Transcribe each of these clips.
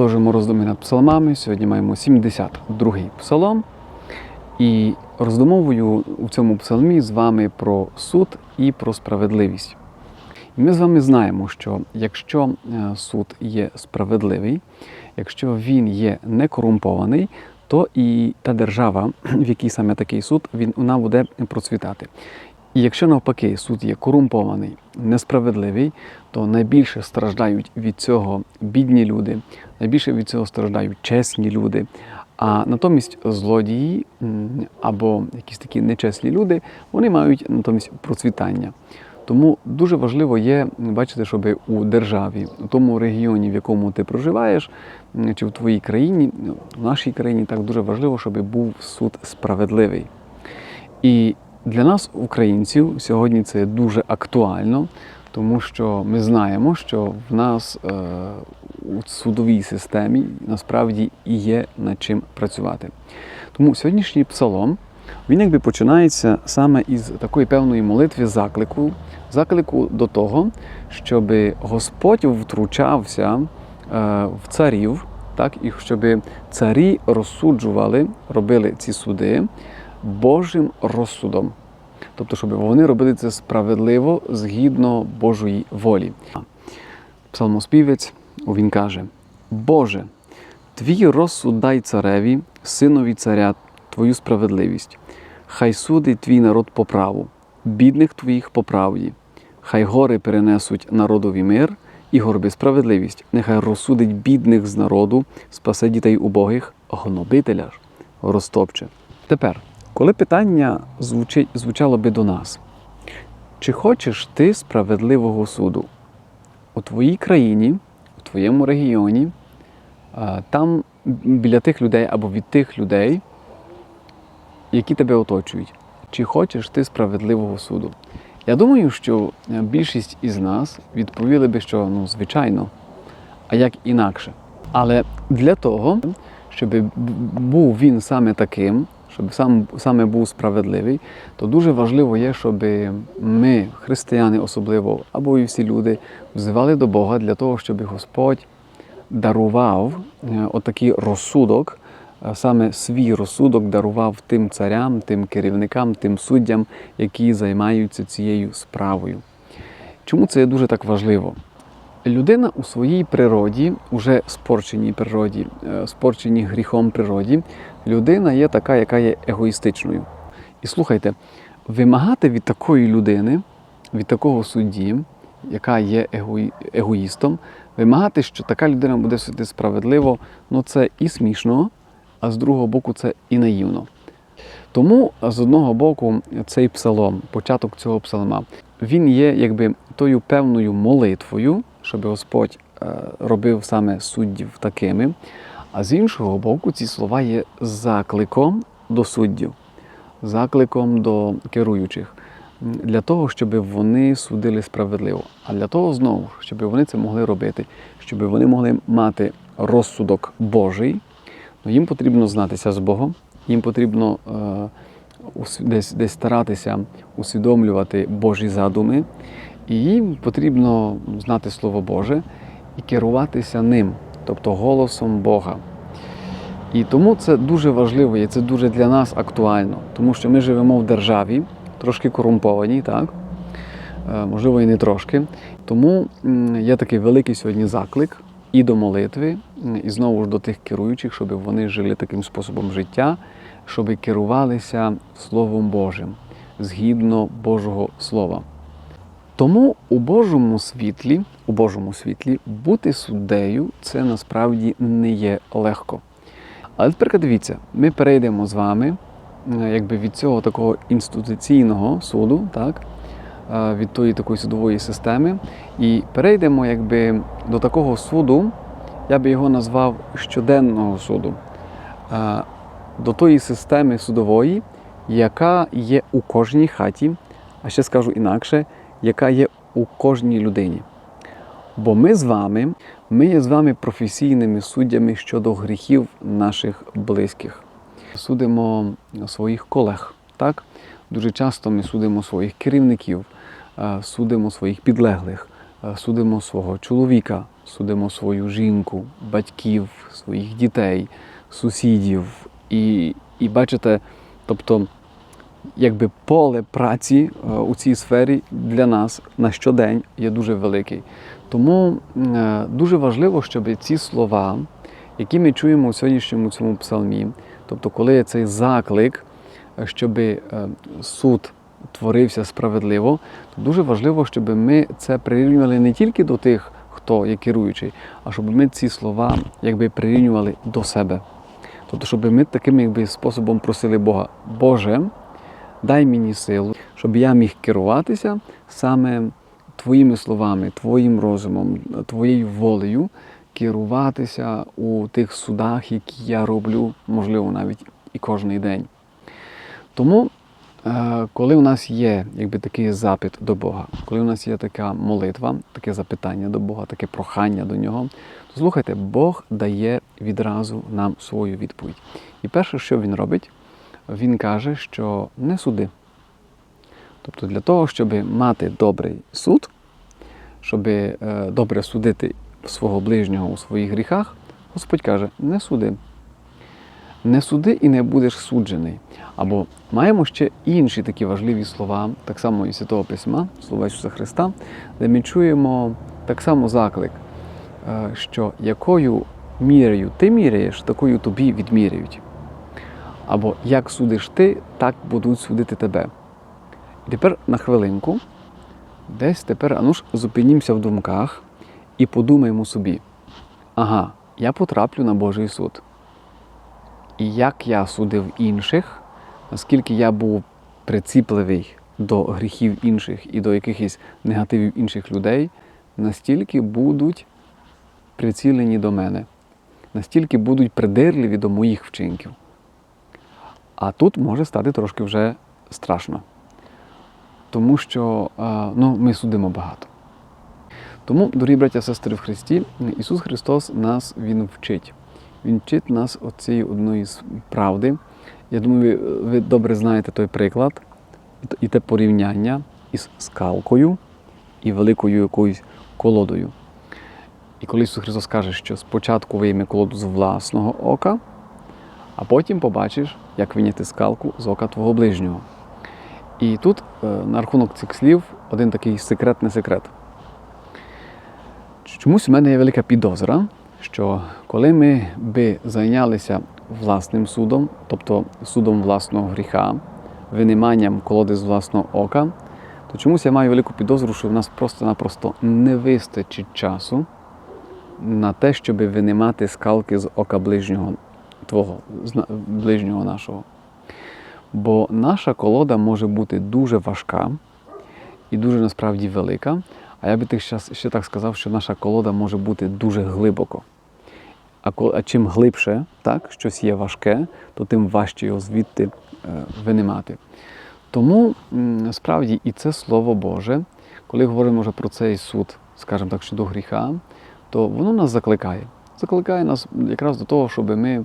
Продовжуємо роздуми над псалмами. Сьогодні маємо 72-й псалом. І роздумовую у цьому псалмі з вами про суд і про справедливість. І ми з вами знаємо, що якщо е, суд є справедливий, якщо він є не корумпований, то і та держава, в якій саме такий суд, він, вона буде процвітати. І якщо навпаки суд є корумпований, несправедливий, то найбільше страждають від цього бідні люди, найбільше від цього страждають чесні люди. А натомість злодії або якісь такі нечесні люди, вони мають натомість процвітання. Тому дуже важливо є бачити, щоб у державі, у тому регіоні, в якому ти проживаєш, чи в твоїй країні, в нашій країні, так дуже важливо, щоб був суд справедливий. І для нас, українців, сьогодні це дуже актуально, тому що ми знаємо, що в нас е, у судовій системі насправді і є над чим працювати. Тому сьогоднішній псалом він якби починається саме із такої певної молитви заклику, заклику до того, щоб Господь втручався е, в царів, так, і щоб царі розсуджували, робили ці суди Божим розсудом. Тобто, щоб вони робили це справедливо згідно Божої волі. Псалмоспівець він каже: Боже, твій розсуд дай цареві, синові царя, твою справедливість. Хай судить твій народ по праву, бідних твоїх по правді. Хай гори перенесуть народові мир і горби справедливість. Нехай розсудить бідних з народу, спасе дітей убогих, гнобителя ж розтопче. Тепер, коли питання звучить, звучало би до нас, чи хочеш ти справедливого суду? У твоїй країні, у твоєму регіоні, там біля тих людей або від тих людей, які тебе оточують. Чи хочеш ти справедливого суду? Я думаю, що е, більшість із нас відповіли би, що ну, звичайно, а як інакше. Але для того, щоб був він саме таким, щоб сам саме був справедливий, то дуже важливо є, щоб ми, християни особливо, або і всі люди, взивали до Бога для того, щоб Господь дарував е, отакий розсудок, е, саме свій розсудок дарував тим царям, тим керівникам, тим суддям, які займаються цією справою. Чому це дуже так важливо? Людина у своїй природі, уже спорченій природі, е, спорченій гріхом природі, людина є така, яка є егоїстичною. І слухайте, вимагати від такої людини, від такого судді, яка є егої- егоїстом, вимагати, що така людина буде судити справедливо, ну це і смішно, а з другого боку, це і наївно. Тому з одного боку цей псалом, початок цього псалма, він є якби тою певною молитвою, щоб Господь е, робив саме суддів такими. А з іншого боку, ці слова є закликом до суддів, закликом до керуючих, для того, щоб вони судили справедливо. А для того знову, щоб вони це могли робити, щоб вони могли мати розсудок Божий, ну, їм потрібно знатися з Богом, їм потрібно е, десь, десь старатися усвідомлювати Божі задуми, і їм потрібно знати Слово Боже і керуватися ним, тобто голосом Бога. І тому це дуже важливо, і це дуже для нас актуально, тому що ми живемо в державі, трошки корумпованій, так? Е, можливо, і не трошки. Тому є такий великий сьогодні заклик і до молитви, і знову ж до тих керуючих, щоб вони жили таким способом життя, щоб керувалися Словом Божим згідно Божого Слова. Тому у Божому світлі, у Божому світлі бути суддею це насправді не є легко. Але тепер дивіться, ми перейдемо з вами е, якби від цього такого інституційного суду, так, е, від тої такої судової системи, і перейдемо якби до такого суду, я би його назвав щоденного суду, е, до тої системи судової, яка є у кожній хаті, а ще скажу інакше, яка є у кожній людині. Бо ми з вами, ми є з вами професійними суддями щодо гріхів наших близьких. Судимо своїх колег. Так? Дуже часто ми судимо своїх керівників, е, судимо своїх підлеглих, е, судимо свого чоловіка, судимо свою жінку, батьків, своїх дітей, сусідів. І, і бачите, тобто, якби поле праці е, у цій сфері для нас на щодень є дуже великий. Тому е, дуже важливо, щоб ці слова, які ми чуємо у сьогоднішньому цьому псалмі, тобто, коли є цей заклик, е, щоб суд творився справедливо, то дуже важливо, щоб ми це прирівнювали не тільки до тих, хто є керуючий, а щоб ми ці слова якби прирівнювали до себе. Тобто, щоб ми таким якби, способом просили Бога, Боже, дай мені силу, щоб я міг керуватися саме Твоїми словами, Твоїм розумом, Твоєю волею, керуватися у тих судах, які я роблю, можливо, навіть і кожний день. Тому, е, коли у нас є якби, такий запит до Бога, коли у нас є така молитва, таке запитання до Бога, таке прохання до нього, то слухайте, Бог дає відразу нам свою відповідь. І перше, що він робить, він каже, що не суди. Тобто для того, щоб мати добрий суд, щоб е, добре судити свого ближнього у своїх гріхах, Господь каже: не суди. Не суди і не будеш суджений. Або маємо ще інші такі важливі слова, так само і Святого Письма, слова Ісуса Христа, де ми чуємо так само заклик, е, що якою мірою ти міряєш, такою тобі відміряють. Або як судиш ти, так будуть судити тебе. І тепер на хвилинку, десь тепер ану ж зупинімося в думках і подумаємо собі: ага, я потраплю на Божий суд. І як я судив інших, наскільки я був приціпливий до гріхів інших і до якихось негативів інших людей, настільки будуть прицілені до мене, настільки будуть придирливі до моїх вчинків. А тут може стати трошки вже страшно. Тому що ну, ми судимо багато. Тому, дорогі браття сестри в Христі, Ісус Христос нас Він вчить. Він вчить нас оцієї одної правди. Я думаю, ви, ви добре знаєте той приклад і те порівняння із скалкою і великою якоюсь колодою. І коли Ісус Христос каже, що спочатку вийме колоду з власного ока, а потім побачиш, як виняти скалку з ока твого ближнього. І тут е, на рахунок цих слів один такий секретний секрет. Чомусь у мене є велика підозра, що коли ми би зайнялися власним судом, тобто судом власного гріха, виніманням колоди з власного ока, то чомусь я маю велику підозру, що в нас просто-напросто не вистачить часу на те, щоб винімати скалки з ока ближнього твого, ближнього нашого. Бо наша колода може бути дуже важка і дуже насправді велика. А я би так ще так сказав, що наша колода може бути дуже глибоко. А а чим глибше так, щось є важке, то тим важче його звідти е, винимати. Тому справді і це Слово Боже, коли говоримо вже про цей суд, скажімо так, щодо гріха, то воно нас закликає. Закликає нас якраз до того, щоб ми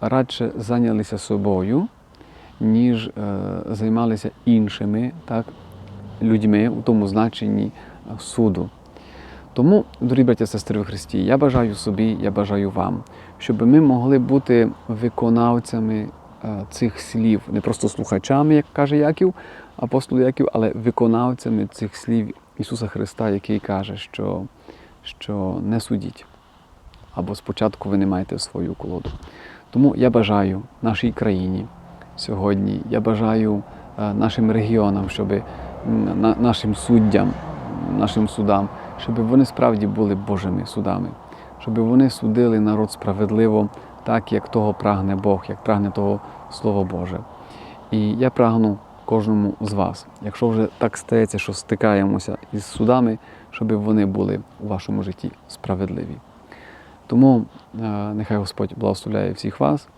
радше зайнялися собою ніж е, займалися іншими так, людьми у тому значенні е, суду. Тому, дорогі браття сестри в Христі, я бажаю собі, я бажаю вам, щоб ми могли бути виконавцями е, цих слів, не просто слухачами, як каже Яків, апостол Яків, але виконавцями цих слів Ісуса Христа, який каже, що, що не судіть. Або спочатку ви не маєте свою колоду. Тому я бажаю нашій країні сьогодні. Я бажаю е, нашим регіонам, щоб нашим суддям, нашим судам, щоб вони справді були Божими судами, щоб вони судили народ справедливо, так як того прагне Бог, як прагне того Слово Боже. І я прагну кожному з вас, якщо вже так стається, що стикаємося із судами, щоб вони були у вашому житті справедливі. Тому е, нехай Господь благословляє всіх вас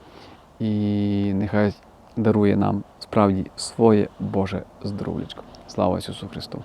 і нехай дарує нам справді своє Боже здоров'ячко. Слава Ісусу Христу!